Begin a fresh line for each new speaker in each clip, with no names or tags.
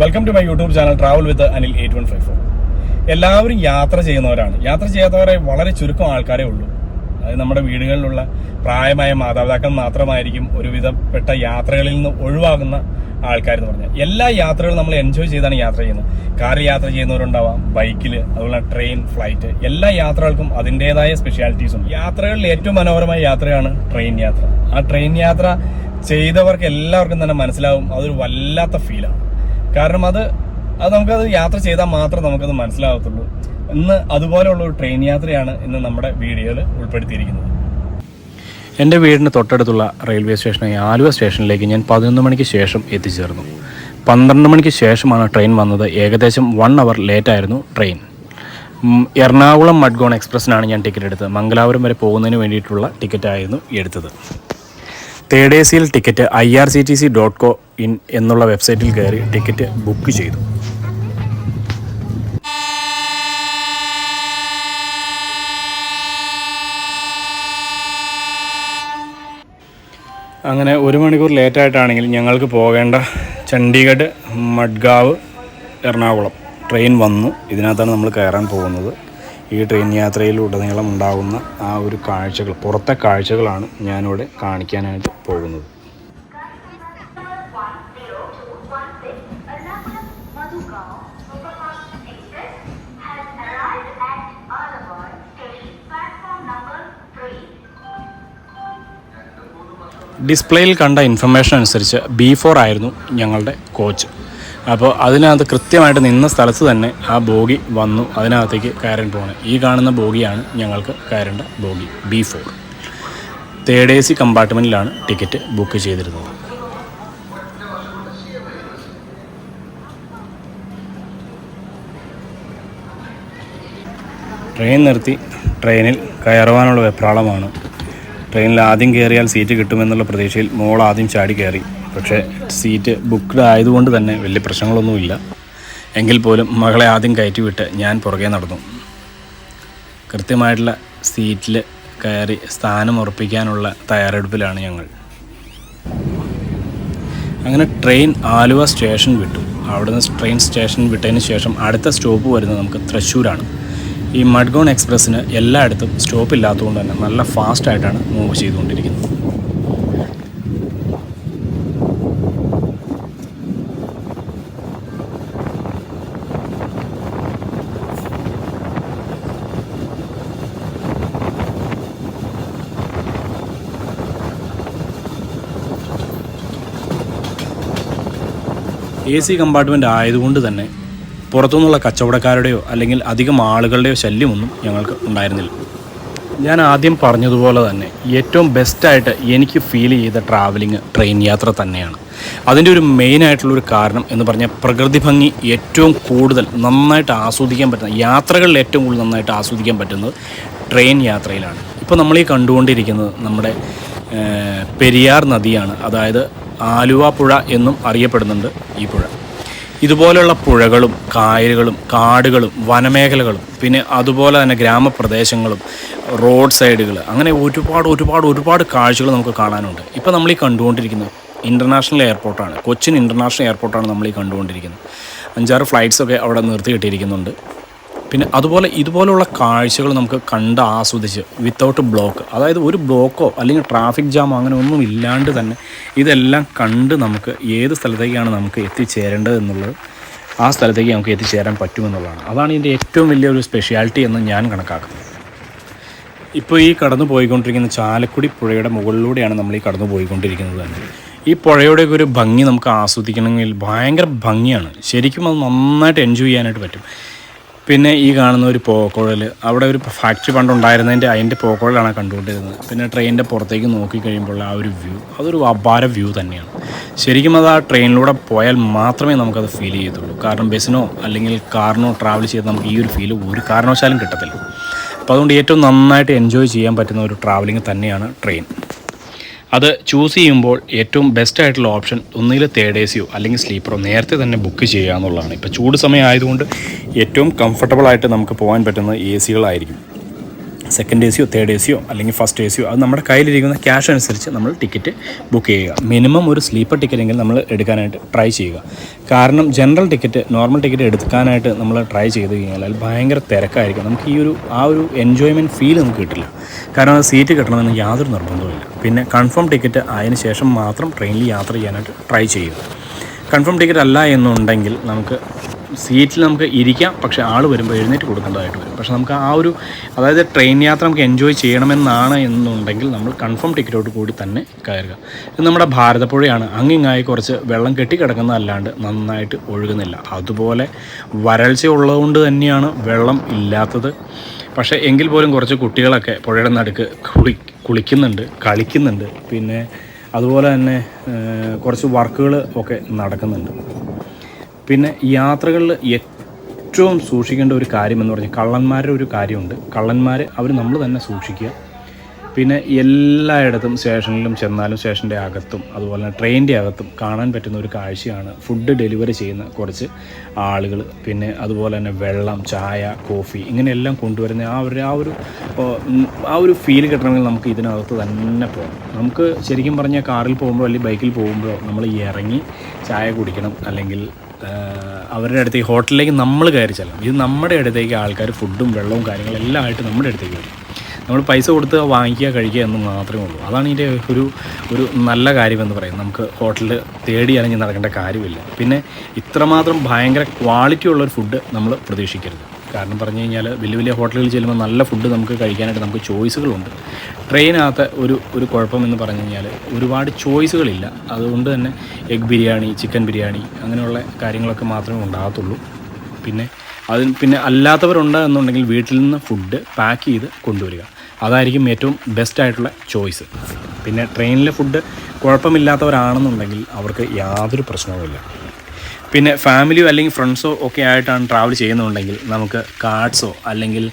Welcome to my YouTube channel travel with Anil eight one five four എല്ലാവരും യാത്ര ചെയ്യുന്നവരാണ്. യാത്ര ചെയ്യാത്തവരെ വളരെ ചുരുക്കം ആൾക്കാരേ ഉള്ളൂ. അതായത് നമ്മുടെ വീടുകളിലുള്ള പ്രായമായ മാതാപിതാക്കൾ മാത്രമായിരിക്കും ഒരുവിധപ്പെട്ട യാത്രകളിൽ നിന്ന് ഒഴിവാകുന്ന ആൾക്കാർ എന്ന് പറഞ്ഞാൽ. എല്ലാ യാത്രകളും നമ്മൾ എൻജോയ് ചെയ്താണ് യാത്ര ചെയ്യുന്നത്. കാറിൽ യാത്ര ചെയ്യുന്നവരുണ്ടാവാം ബൈക്കിൽ അതുപോലെ ട്രെയിൻ ഫ്ലൈറ്റ് എല്ലാ യാത്രകൾക്കും അതിന്റെതായ സ്പെഷ്യാലിറ്റീസ് ഉണ്ട്. യാത്രകളിൽ ഏറ്റവും മനോഹരമായ യാത്രയാണ് ട്രെയിൻ യാത്ര. ആ ട്രെയിൻ യാത്ര ചെയ്തവർക്ക് എല്ലാവർക്കും തന്നെ മനസ്സിലാവും അതൊരു വല്ലാത്ത ഫീലാണ് കാരണം അത് അത് നമുക്കത് യാത്ര ചെയ്താൽ മാത്രം നമുക്കത് മനസ്സിലാകത്തുള്ളൂ ഇന്ന് അതുപോലെയുള്ള ഒരു ട്രെയിൻ യാത്രയാണ് ഇന്ന് നമ്മുടെ വീഡിയോയിൽ ഉൾപ്പെടുത്തിയിരിക്കുന്നത്.
എന്റെ വീടിന് തൊട്ടടുത്തുള്ള റെയിൽവേ സ്റ്റേഷനായ ആലുവ സ്റ്റേഷനിലേക്ക് ഞാൻ പതിനൊന്ന് മണിക്ക് ശേഷം എത്തിച്ചേർന്നു. പന്ത്രണ്ട് മണിക്ക് ശേഷമാണ് ട്രെയിൻ വന്നത്. ഏകദേശം വൺ അവർ ലേറ്റായിരുന്നു ട്രെയിൻ എറണാകുളം മഡ്ഗോൺ എക്സ്പ്രസ്സിനാണ് ഞാൻ ടിക്കറ്റ് എടുത്തത്. മംഗലാപുരം വരെ പോകുന്നതിന് വേണ്ടിയിട്ടുള്ള ടിക്കറ്റായിരുന്നു എടുത്തത്. തേർഡ് എ സിയിൽ ticket I R C T C dot co in എന്നുള്ള വെബ്സൈറ്റിൽ കയറി ടിക്കറ്റ് ബുക്ക് ചെയ്തു. അങ്ങനെ ഒരു മണിക്കൂർ ലേറ്റായിട്ടാണെങ്കിൽ ഞങ്ങൾക്ക് പോകേണ്ട ചണ്ഡീഗഡ് മഡ്ഗാവ് എറണാകുളം. ട്രെയിൻ വന്നു. ഇതിനകത്താണ് നമ്മൾ കയറാൻ പോകുന്നത്. ഈ ട്രെയിൻ യാത്രയിലുടനീളം ഉണ്ടാകുന്ന ആ ഒരു കാഴ്ചകൾ പുറത്തെ കാഴ്ചകളാണ് ഞാനിവിടെ കാണിക്കാനായിട്ട് പോകുന്നത്
Ernakulam Madhugaon Superfast Express has arrived at Alabad Station, platform number 3.
ഡിസ്പ്ലേയിൽ കണ്ട ഇൻഫർമേഷൻ അനുസരിച്ച് ബി ഫോർ ആയിരുന്നു ഞങ്ങളുടെ കോച്ച് അപ്പോൾ അതിനകത്ത് കൃത്യമായിട്ട് നിന്ന സ്ഥലത്ത് തന്നെ ആ ബോഗി വന്നു അതിനകത്തേക്ക് കയറാൻ പോകണം ഈ കാണുന്ന ബോഗിയാണ് ഞങ്ങൾക്ക് കയറേണ്ട bogie B four. Third A C കമ്പാർട്ട്മെന്റിലാണ് ticket book ചെയ്തിരുന്നത്. ട്രെയിൻ നിർത്തി ട്രെയിനിൽ കയറുവാനുള്ള വെപ്രാളമാണ്. ട്രെയിനിൽ ആദ്യം കയറിയാൽ സീറ്റ് കിട്ടുമെന്നുള്ള പ്രതീക്ഷയിൽ മോൾ ആദ്യം ചാടി കയറി. പക്ഷേ സീറ്റ് ബുക്ക്ഡ് ആയതുകൊണ്ട് തന്നെ വലിയ പ്രശ്നങ്ങളൊന്നുമില്ല. എങ്കിൽ പോലും മകളെ ആദ്യം കയറ്റിവിട്ട് ഞാൻ പുറകെ നടന്നു. കൃത്യമായിട്ടുള്ള സീറ്റിൽ കയറി സ്ഥാനം ഉറപ്പിക്കാനുള്ള തയ്യാറെടുപ്പിലാണ് ഞങ്ങൾ. അങ്ങനെ ട്രെയിൻ ആലുവ സ്റ്റേഷൻ വിട്ടു. അവിടുന്ന് ട്രെയിൻ സ്റ്റേഷൻ വിട്ടതിന് ശേഷം അടുത്ത സ്റ്റോപ്പ് വരുന്നത് നമുക്ക് തൃശ്ശൂരാണ്. ഈ മഡ്ഗോൺ എക്സ്പ്രസ്സിന് എല്ലായിടത്തും സ്റ്റോപ്പ് ഇല്ലാത്തതുകൊണ്ട് തന്നെ നല്ല ഫാസ്റ്റായിട്ടാണ് മൂവ് ചെയ്തുകൊണ്ടിരിക്കുന്നത്. എ സി കമ്പാർട്ട്മെന്റ് ആയതുകൊണ്ട് തന്നെ പുറത്തുനിന്നുള്ള കച്ചവടക്കാരുടെയോ അല്ലെങ്കിൽ അധികം ആളുകളുടെയോ ശല്യമൊന്നും ഞങ്ങൾക്ക് ഉണ്ടായിരുന്നില്ല. ഞാൻ ആദ്യം പറഞ്ഞതുപോലെ തന്നെ ഏറ്റവും ബെസ്റ്റായിട്ട് എനിക്ക് ഫീൽ ചെയ്ത ട്രാവലിംഗ് ട്രെയിൻ യാത്ര തന്നെയാണ്. അതിന്റെ ഒരു മെയിൻ ആയിട്ടുള്ളൊരു കാരണം എന്ന് പറഞ്ഞാൽ പ്രകൃതി ഭംഗി ഏറ്റവും കൂടുതൽ നന്നായിട്ട് ആസ്വദിക്കാൻ പറ്റുന്ന യാത്രകളിൽ ഏറ്റവും കൂടുതൽ നന്നായിട്ട് ആസ്വദിക്കാൻ പറ്റുന്നത് ട്രെയിൻ യാത്രയിലാണ്. ഇപ്പോൾ നമ്മൾ ഈ കണ്ടുകൊണ്ടിരിക്കുന്നത് നമ്മുടെ പെരിയാർ നദിയാണ്. അതായത് ആലുവ പുഴ എന്നും അറിയപ്പെടുന്നുണ്ട് ഈ പുഴ. ഇതുപോലെയുള്ള പുഴകളും കായലുകളും കാടുകളും വനമേഖലകളും പിന്നെ അതുപോലെ തന്നെ ഗ്രാമപ്രദേശങ്ങളും റോഡ് സൈഡുകൾ അങ്ങനെ ഒരുപാട് ഒരുപാട് ഒരുപാട് കാഴ്ചകൾ നമുക്ക് കാണാനുണ്ട്. ഇപ്പോൾ നമ്മൾ ഈ കണ്ടുകൊണ്ടിരിക്കുന്നത് ഇന്റർനാഷണൽ എയർപോർട്ടാണ് കൊച്ചിൻ ഇന്റർനാഷണൽ എയർപോർട്ടാണ് നമ്മൾ ഈ കണ്ടുകൊണ്ടിരിക്കുന്നത്. അഞ്ചാറ് ഫ്ലൈറ്റ്സൊക്കെ അവിടെ നിർത്തിയിട്ടിരിക്കുന്നുണ്ട് പിന്നെ അതുപോലെ ഇതുപോലുള്ള കാഴ്ചകൾ നമുക്ക് കണ്ട് ആസ്വദിച്ച് വിത്തൗട്ട് ബ്ലോക്ക് അതായത് ഒരു ബ്ലോക്കോ അല്ലെങ്കിൽ ട്രാഫിക് ജാമോ അങ്ങനെ ഒന്നും ഇല്ലാണ്ട് തന്നെ ഇതെല്ലാം കണ്ട് നമുക്ക് ഏത് സ്ഥലത്തേക്കാണ് നമുക്ക് എത്തിച്ചേരേണ്ടത് എന്നുള്ളത് ആ സ്ഥലത്തേക്ക് നമുക്ക് എത്തിച്ചേരാൻ പറ്റുമെന്നുള്ളതാണ്. അതാണ് ഇതിന്റെ ഏറ്റവും വലിയൊരു സ്പെഷ്യാലിറ്റി എന്ന് ഞാൻ കണക്കാക്കുന്നത്. ഇപ്പോൾ ഈ കടന്നു പോയിക്കൊണ്ടിരിക്കുന്ന ചാലക്കുടി പുഴയുടെ മുകളിലൂടെയാണ് നമ്മൾ ഈ കടന്നു പോയിക്കൊണ്ടിരിക്കുന്നത് തന്നെ. ഈ പുഴയുടെ ഒരു ഭംഗി നമുക്ക് ആസ്വദിക്കണമെങ്കിൽ ഭയങ്കര ഭംഗിയാണ്. ശരിക്കും അത് നന്നായിട്ട് എൻജോയ് ചെയ്യാനായിട്ട് പറ്റും. പിന്നെ ഈ കാണുന്ന ഒരു പോക്കുഴൽ അവിടെ ഒരു ഫാക്ടറി പണ്ടുണ്ടായിരുന്നതിന്റെ അതിന്റെ പോക്കുഴലാണ് കണ്ടുകൊണ്ടിരുന്നത്. പിന്നെ ട്രെയിനിന്റെ പുറത്തേക്ക് നോക്കിക്കഴിയുമ്പോൾ ആ ഒരു വ്യൂ അതൊരു അപാര വ്യൂ തന്നെയാണ്. ശരിക്കും അത് ആ ട്രെയിനിലൂടെ പോയാൽ മാത്രമേ നമുക്കത് ഫീൽ ചെയ്യത്തുള്ളൂ. കാരണം ബസ്സിനോ അല്ലെങ്കിൽ കാറിനോ ട്രാവൽ ചെയ്ത് നമുക്ക് ഈ ഒരു ഫീൽ ഒരു കാരണവശാലും കിട്ടത്തില്ല. അപ്പോൾ അതുകൊണ്ട് ഏറ്റവും നന്നായിട്ട് എൻജോയ് ചെയ്യാൻ പറ്റുന്ന ഒരു ട്രാവലിംഗ് തന്നെയാണ് ട്രെയിൻ അത് ചൂസ് ചെയ്യുമ്പോൾ ഏറ്റവും ബെസ്റ്റ് ആയിട്ടുള്ള ഓപ്ഷൻ ഒന്നുകിൽ തേർഡ് എ സിയോ അല്ലെങ്കിൽ സ്ലീപ്പറോ നേരത്തെ തന്നെ ബുക്ക് ചെയ്യുക എന്നുള്ളതാണ് ഇപ്പോൾ ചൂട് സമയം ആയതുകൊണ്ട് ഏറ്റവും കംഫർട്ടബിൾ ആയിട്ട് നമുക്ക് പോകാൻ പറ്റുന്നത് എ സികളായിരിക്കും സെക്കൻഡ് എ സിയോ തേർഡ് എ സിയോ അല്ലെങ്കിൽ ഫസ്റ്റ് എ സിയോ അത് നമ്മുടെ കയ്യിലിരിക്കുന്ന ക്യാഷ് അനുസരിച്ച് നമ്മൾ ടിക്കറ്റ് ബുക്ക് ചെയ്യുക. മിനിമം ഒരു സ്ലീപ്പർ ടിക്കറ്റ് എങ്കിലും നമ്മൾ എടുക്കാനായിട്ട് ട്രൈ ചെയ്യുക. കാരണം ജനറൽ ടിക്കറ്റ് നോർമൽ ടിക്കറ്റ് എടുക്കാനായിട്ട് നമ്മൾ ട്രൈ ചെയ്ത് കഴിഞ്ഞാൽ ഭയങ്കര തിരക്കായിരിക്കും. നമുക്ക് ഈ ഒരു ആ ഒരു എൻജോയ്മെന്റ് ഫീൽ നമുക്ക് കിട്ടില്ല. കാരണം അത് സീറ്റ് കിട്ടണമെന്ന് യാതൊരു നിർബന്ധവുമില്ല. പിന്നെ കൺഫേം ടിക്കറ്റ് ആയതിനു ശേഷം മാത്രം ട്രെയിനിൽ യാത്ര ചെയ്യാനായിട്ട് ട്രൈ ചെയ്യുക. കൺഫേം ടിക്കറ്റ് അല്ല എന്നുണ്ടെങ്കിൽ നമുക്ക് സീറ്റിൽ നമുക്ക് ഇരിക്കാം പക്ഷേ ആൾ വരുമ്പോൾ എഴുന്നേറ്റ് കൊടുക്കേണ്ടതായിട്ട് വരും. പക്ഷേ നമുക്ക് ആ ഒരു അതായത് ട്രെയിൻ യാത്ര നമുക്ക് എൻജോയ് ചെയ്യണമെന്നാണ് എന്നുണ്ടെങ്കിൽ നമ്മൾ കൺഫേം ടിക്കറ്റോട് കൂടി തന്നെ കയറുക. ഇത് നമ്മുടെ ഭാരതപ്പുഴയാണ്. അങ്ങിങ്ങായി കുറച്ച് വെള്ളം കെട്ടിക്കിടക്കുന്നതല്ലാണ്ട് നന്നായിട്ട് ഒഴുകുന്നില്ല. അതുപോലെ വരൾച്ച ഉള്ളതുകൊണ്ട് തന്നെയാണ് വെള്ളം ഇല്ലാത്തത്. പക്ഷേ എങ്കിൽ പോലും കുറച്ച് കുട്ടികളൊക്കെ പുഴയുടെ നടുക്ക് കുളി കുളിക്കുന്നുണ്ട് കളിക്കുന്നുണ്ട്. പിന്നെ അതുപോലെ തന്നെ കുറച്ച് വർക്കുകൾ ഒക്കെ നടക്കുന്നുണ്ട്. പിന്നെ യാത്രകളിൽ ഏറ്റവും സൂക്ഷിക്കേണ്ട ഒരു കാര്യം എന്ന് പറഞ്ഞാൽ കള്ളന്മാരുടെ ഒരു കാര്യമുണ്ട്. കള്ളന്മാർ അവർ നമ്മൾ തന്നെ സൂക്ഷിക്കുക. പിന്നെ എല്ലായിടത്തും സ്റ്റേഷനിലും ചെന്നാലും സ്റ്റേഷന്റെ അകത്തും അതുപോലെ തന്നെ ട്രെയിനിന്റെ അകത്തും കാണാൻ പറ്റുന്ന ഒരു കാഴ്ചയാണ് ഫുഡ് ഡെലിവറി ചെയ്യുന്ന കുറച്ച് ആളുകൾ. പിന്നെ അതുപോലെ തന്നെ വെള്ളം ചായ കോഫി ഇങ്ങനെയെല്ലാം കൊണ്ടുവരുന്ന ആ ഒരു ആ ഒരു ആ ഒരു ഫീൽ കിട്ടണമെങ്കിൽ നമുക്ക് ഇതിനകത്ത് തന്നെ പോകണം. നമുക്ക് ശരിക്കും പറഞ്ഞാൽ കാറിൽ പോകുമ്പോഴോ അല്ലെങ്കിൽ ബൈക്കിൽ പോകുമ്പോഴോ നമ്മൾ ഇറങ്ങി ചായ കുടിക്കണം അല്ലെങ്കിൽ അവരുടെ അടുത്തേക്ക് ഹോട്ടലിലേക്ക് നമ്മൾ കയറി ചെല്ലാം ഇത് നമ്മുടെ അടുത്തേക്ക് ആൾക്കാർ ഫുഡും വെള്ളവും കാര്യങ്ങളും എല്ലാം ആയിട്ട് നമ്മുടെ അടുത്തേക്ക് വരും. നമ്മൾ പൈസ കൊടുത്ത് വാങ്ങിക്കുക കഴിക്കുക എന്ന് മാത്രമേ ഉള്ളൂ. അതാണ് ഇതിന്റെ ഒരു ഒരു നല്ല കാര്യമെന്ന് പറയും നമുക്ക് ഹോട്ടലിൽ തേടി അലഞ്ഞ് നടക്കേണ്ട കാര്യമില്ല. പിന്നെ ഇത്രമാത്രം ഭയങ്കര ക്വാളിറ്റി ഉള്ളൊരു ഫുഡ് നമ്മൾ പ്രതീക്ഷിക്കരുത്. കാരണം പറഞ്ഞു കഴിഞ്ഞാൽ വലിയ വലിയ ഹോട്ടലുകളിൽ ചെല്ലുമ്പോൾ നല്ല ഫുഡ് നമുക്ക് കഴിക്കാനായിട്ട് നമുക്ക് ചോയ്സുകളുണ്ട്. ട്രെയിനകത്ത് ഒരു ഒരു കുഴപ്പമെന്ന് പറഞ്ഞു കഴിഞ്ഞാൽ ഒരുപാട് ചോയ്സുകളില്ല. അതുകൊണ്ട് തന്നെ എഗ് ബിരിയാണി ചിക്കൻ ബിരിയാണി അങ്ങനെയുള്ള കാര്യങ്ങളൊക്കെ മാത്രമേ ഉണ്ടാകത്തുള്ളൂ. പിന്നെ അതിന് പിന്നെ അല്ലാത്തവരുണ്ട് എന്നുണ്ടെങ്കിൽ വീട്ടിൽ നിന്ന് ഫുഡ് പാക്ക് ചെയ്ത് കൊണ്ടുവരിക. അതായിരിക്കും ഏറ്റവും ബെസ്റ്റ് ആയിട്ടുള്ള ചോയ്സ്. പിന്നെ ട്രെയിനിലെ ഫുഡ് കുഴപ്പമില്ലാത്തവരാണെന്നുണ്ടെങ്കിൽ അവർക്ക് യാതൊരു പ്രശ്നവുമില്ല. പിന്നെ ഫാമിലിയോ അല്ലെങ്കിൽ ഫ്രണ്ട്സോ ഒക്കെ ആയിട്ടാണ് ട്രാവൽ ചെയ്യുന്നുണ്ടെങ്കിൽ നമുക്ക് കാർഡ്സോ അല്ലെങ്കിൽ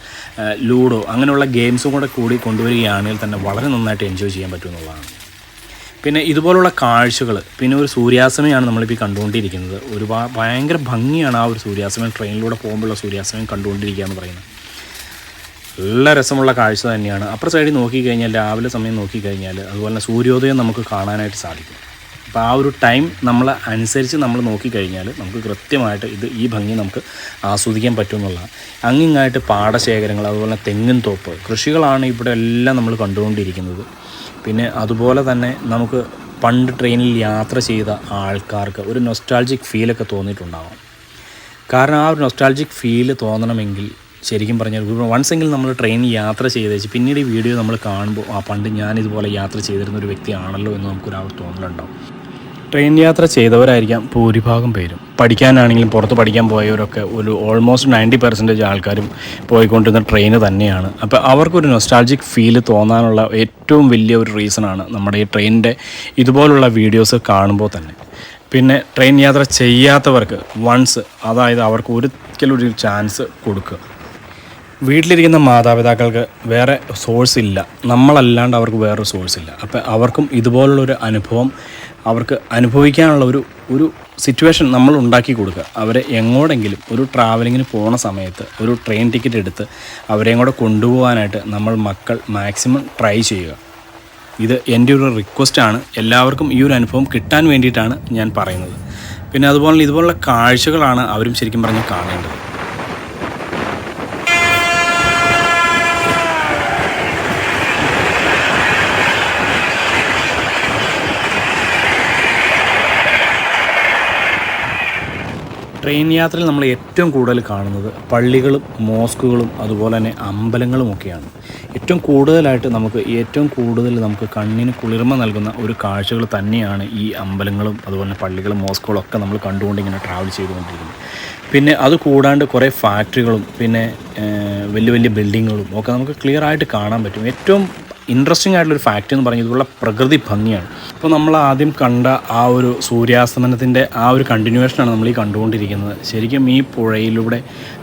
ലൂഡോ അങ്ങനെയുള്ള ഗെയിംസും കൂടെ കൂടി കൊണ്ടുവരികയാണെങ്കിൽ തന്നെ വളരെ നന്നായിട്ട് എൻജോയ് ചെയ്യാൻ പറ്റുമെന്നുള്ളതാണ് പിന്നെ ഇതുപോലുള്ള കാഴ്ചകൾ പിന്നെ ഒരു സൂര്യാസ്തമയമാണ് നമ്മളിപ്പോൾ കണ്ടുകൊണ്ടിരിക്കുന്നത്. ഒരു ഭയങ്കര ഭംഗിയാണ് ആ ഒരു സൂര്യാസ്തമയം ട്രെയിനിലൂടെ പോകുമ്പോഴുള്ള സൂര്യാസ്തമയം കണ്ടുകൊണ്ടിരിക്കുക എന്ന് പറയുന്നത്. നല്ല രസമുള്ള കാഴ്ച തന്നെയാണ്. അപ്പുറ സൈഡിൽ നോക്കിക്കഴിഞ്ഞാൽ രാവിലെ സമയം നോക്കിക്കഴിഞ്ഞാൽ അതുപോലെ തന്നെ സൂര്യോദയം നമുക്ക് കാണാനായിട്ട് സാധിക്കും. അപ്പോൾ ആ ഒരു ടൈം നമ്മൾ അനുസരിച്ച് നമ്മൾ നോക്കിക്കഴിഞ്ഞാൽ നമുക്ക് കൃത്യമായിട്ട് ഇത് ഈ ഭംഗി നമുക്ക് ആസ്വദിക്കാൻ പറ്റുമെന്നുള്ളതാണ്. അങ്ങിങ്ങായിട്ട് പാടശേഖരങ്ങൾ അതുപോലെ തെങ്ങിൻ തോപ്പ് കൃഷികളാണ് ഇവിടെ എല്ലാം നമ്മൾ കണ്ടുകൊണ്ടിരിക്കുന്നത്. പിന്നെ അതുപോലെ തന്നെ നമുക്ക് പണ്ട് ട്രെയിനിൽ യാത്ര ചെയ്ത ആൾക്കാർക്ക് ഒരു നൊസ്റ്റാൾജിക് ഫീലൊക്കെ തോന്നിയിട്ടുണ്ടാവാം. കാരണം ആ ഒരു നൊസ്റ്റാൾജിക് ഫീൽ തോന്നണമെങ്കിൽ ശരിക്കും പറഞ്ഞാൽ വൺസ് എങ്കിലും നമ്മൾ ട്രെയിനിൽ യാത്ര ചെയ്തേച്ച് പിന്നീട് ഈ വീഡിയോ നമ്മൾ കാണുമ്പോൾ ആ പണ്ട് ഞാൻ ഇതുപോലെ യാത്ര ചെയ്തിരുന്ന ഒരു വ്യക്തിയാണല്ലോ എന്ന് നമുക്കൊരാൾ തോന്നലുണ്ടാവും. ട്രെയിൻ യാത്ര ചെയ്തവരായിരിക്കാം ഭൂരിഭാഗം പേരും. പഠിക്കാനാണെങ്കിലും പുറത്ത് പഠിക്കാൻ പോയവരൊക്കെ ഒരു ഓൾമോസ്റ്റ് നയന്റി പെർസെന്റേജ് ആൾക്കാരും പോയിക്കൊണ്ടിരുന്ന ട്രെയിന് തന്നെയാണ്. അപ്പോൾ അവർക്കൊരു നൊസ്റ്റാൾജിക് ഫീൽ തോന്നാനുള്ള ഏറ്റവും വലിയ ഒരു റീസണാണ് നമ്മുടെ ഈ ട്രെയിനിന്റെ ഇതുപോലുള്ള വീഡിയോസ് കാണുമ്പോൾ തന്നെ. പിന്നെ ട്രെയിൻ യാത്ര ചെയ്യാത്തവർക്ക് വൺസ് അതായത് അവർക്ക് ഒരിക്കലും ഒരു ചാൻസ് കൊടുക്കുക. വീട്ടിലിരിക്കുന്ന മാതാപിതാക്കൾക്ക് വേറെ സോഴ്സ് ഇല്ല. നമ്മളല്ലാണ്ട് അവർക്ക് വേറൊരു സോഴ്സ് ഇല്ല. അപ്പം അവർക്കും ഇതുപോലുള്ളൊരു അനുഭവം അവർക്ക് അനുഭവിക്കാനുള്ള ഒരു ഒരു സിറ്റുവേഷൻ നമ്മൾ ഉണ്ടാക്കി കൊടുക്കുക. അവരെ എങ്ങോടെങ്കിലും ഒരു ട്രാവലിങ്ങിന് പോണ സമയത്ത് ഒരു ട്രെയിൻ ടിക്കറ്റ് എടുത്ത് അവരെയും കൂടെ കൊണ്ടുപോകാനായിട്ട് നമ്മൾ മക്കൾ മാക്സിമം ട്രൈ ചെയ്യുക. ഇത് എന്റെ ഒരു റിക്വസ്റ്റാണ് എല്ലാവർക്കും ഈ ഒരു അനുഭവം കിട്ടാൻ വേണ്ടിയിട്ടാണ് ഞാൻ പറയുന്നത്. പിന്നെ അതുപോലെ ഇതുപോലുള്ള കാഴ്ചകളാണ് അവരും ശരിക്കും പറഞ്ഞ് കാണേണ്ടത്. ട്രെയിൻ യാത്രയിൽ നമ്മൾ ഏറ്റവും കൂടുതൽ കാണുന്നത് പള്ളികളും മോസ്കുകളും അതുപോലെ തന്നെ അമ്പലങ്ങളും ഒക്കെയാണ്. ഏറ്റവും കൂടുതലായിട്ട് നമുക്ക് ഏറ്റവും കൂടുതൽ നമുക്ക് കണ്ണിന് കുളിർമ നൽകുന്ന ഒരു കാഴ്ചകൾ തന്നെയാണ് ഈ അമ്പലങ്ങളും അതുപോലെ പള്ളികളും മോസ്കുകളും ഒക്കെ നമ്മൾ കണ്ടുകൊണ്ട് ഇങ്ങനെ ട്രാവൽ ചെയ്തുകൊണ്ടിരിക്കുന്നത്. പിന്നെ അത് കൂടാണ്ട് കുറേ ഫാക്ടറികളും പിന്നെ വലിയ വലിയ ബിൽഡിങ്ങുകളും ഒക്കെ നമുക്ക് ക്ലിയർ ആയിട്ട് കാണാൻ പറ്റും. ഏറ്റവും ഇൻട്രസ്റ്റിംഗ് ആയിട്ടുള്ളൊരു ഫാക്റ്റ് എന്ന് പറഞ്ഞാൽ ഇതുള്ള പ്രകൃതി ഭംഗിയാണ്. ഇപ്പോൾ നമ്മൾ ആദ്യം കണ്ട ആ ഒരു സൂര്യാസ്തമനത്തിന്റെ ആ ഒരു കണ്ടിന്യൂവേഷനാണ് നമ്മൾ ഈ കണ്ടുകൊണ്ടിരിക്കുന്നത്. ശരിക്കും ഈ പുഴയിലൂടെ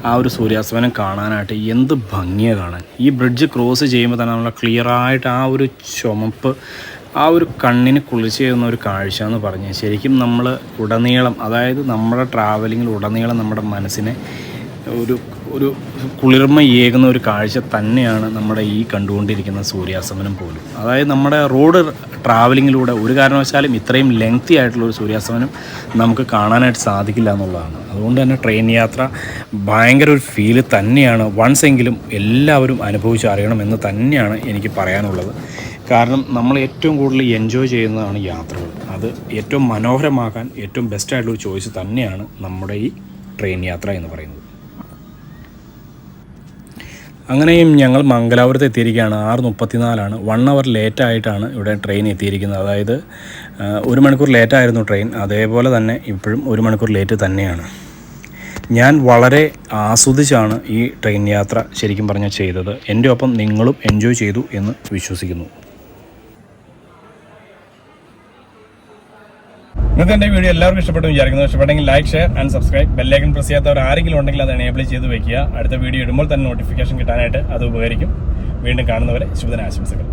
ആ ഒരു സൂര്യാസ്തമനം കാണാനായിട്ട് എന്ത് ഭംഗിയാണ് കാണാൻ. ഈ ബ്രിഡ്ജ് ക്രോസ് ചെയ്യുമ്പോൾ തന്നെ നമ്മൾ ക്ലിയറായിട്ട് ആ ഒരു ചുമപ്പ് ആ ഒരു കണ്ണിന് കുളിച്ച് ചെയ്യുന്ന ഒരു കാഴ്ച എന്ന് പറഞ്ഞാൽ ശരിക്കും നമ്മൾ ഉടനീളം അതായത് നമ്മുടെ ട്രാവലിങ്ങിൽ ഉടനീളം നമ്മുടെ മനസ്സിനെ ഒരു ഒരു കുളിർമ ഏകുന്ന ഒരു കാഴ്ച തന്നെയാണ് നമ്മുടെ ഈ കണ്ടുകൊണ്ടിരിക്കുന്ന സൂര്യാസ്തമനം പോലും. അതായത് നമ്മുടെ റോഡ് ട്രാവലിങ്ങിലൂടെ ഒരു കാരണവശാലും ഇത്രയും ലെങ്തി ആയിട്ടുള്ള ഒരു സൂര്യാസ്തമനം നമുക്ക് കാണാനായിട്ട് സാധിക്കില്ല എന്നുള്ളതാണ്. അതുകൊണ്ട് തന്നെ ട്രെയിൻ യാത്ര ഭയങ്കര ഒരു ഫീൽ തന്നെയാണ്. വൺസ് എങ്കിലും എല്ലാവരും അനുഭവിച്ചറിയണം എന്ന് തന്നെയാണ് എനിക്ക് പറയാനുള്ളത്. കാരണം നമ്മൾ ഏറ്റവും കൂടുതൽ എൻജോയ് ചെയ്യുന്നതാണ് യാത്രകൾ. അത് ഏറ്റവും മനോഹരമാക്കാൻ ഏറ്റവും ബെസ്റ്റായിട്ടുള്ള ചോയ്സ് തന്നെയാണ് നമ്മുടെ ഈ ട്രെയിൻ യാത്ര എന്ന് പറയുന്നത്. അങ്ങനെയും ഞങ്ങൾ മംഗലാപുരത്ത് എത്തിയിരിക്കുകയാണ്. ആറ് മുപ്പത്തിനാലാണ്. വൺ അവർ ലേറ്റായിട്ടാണ് ഇവിടെ ട്രെയിൻ എത്തിയിരിക്കുന്നത്. അതായത് ഒരു മണിക്കൂർ ലേറ്റായിരുന്നു ട്രെയിൻ അതേപോലെ തന്നെ ഇപ്പോഴും ഒരു മണിക്കൂർ ലേറ്റ് തന്നെയാണ്. ഞാൻ വളരെ ആസ്വദിച്ചാണ് ഈ ട്രെയിൻ യാത്ര ശരിക്കും പറഞ്ഞാൽ ചെയ്തത്. എന്റെ ഒപ്പം നിങ്ങളും എൻജോയ് ചെയ്തു എന്ന് വിശ്വസിക്കുന്നു.
ഇന്നത്തെ എന്റെ വീഡിയോ എല്ലാവർക്കും ഇഷ്ടപ്പെട്ടു വിചാരിക്കുന്നു. ഇഷ്ടപ്പെട്ടെങ്കിൽ ലൈക്ക് ഷെയർ ആൻഡ് സബ്സ്ക്രൈബ് ബെല്ലൈക്കൻ പ്രസ് ചെയ്യാത്തവർ ആരെങ്കിലും ഉണ്ടെങ്കിൽ അത് എനേബിൾ ചെയ്ത് വെക്കുക. അടുത്ത വീഡിയോ ഇടുമ്പോൾ തന്നെ നോട്ടിഫിക്കേഷൻ കിട്ടാനായിട്ട് അത് ഉപകരിക്കും. വീണ്ടും കാണുന്നവരെ ശുഭദിന ആശംസകൾ